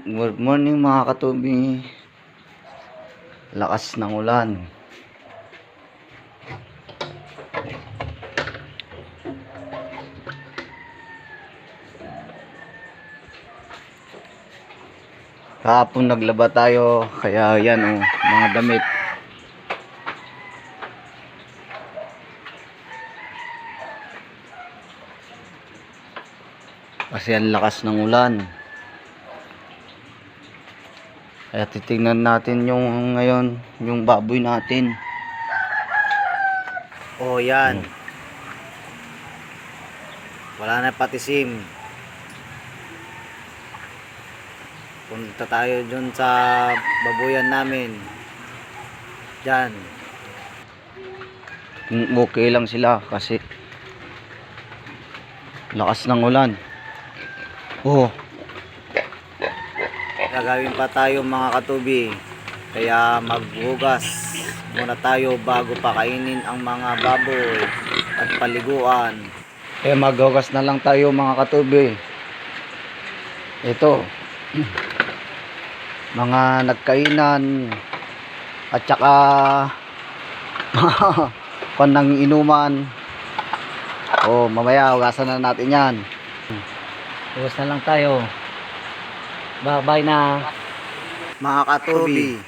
Good morning mga katubi. Lakas ng ulan. Kahapon naglaba tayo, kaya yan oh, mga damit. Kasi ang lakas ng ulan. Kaya titingnan natin yung ngayon, yung baboy natin. Oh, yan. Wala na patisim. Punta tayo dun sa babuyan namin. Diyan. Mm, Okay lang sila kasi lakas ng ulan. Oh. Gagawin pa tayo mga katubi. Kaya maghugas muna tayo bago pakainin ang mga baboy at paliguan. Kaya maghugas na lang tayo mga katubi. Ito. Mga nagkainan at saka pan ng inuman. Oh, mamaya hugasan na natin 'yan. Hugas na lang tayo. Bye-bye na. Mga katubi,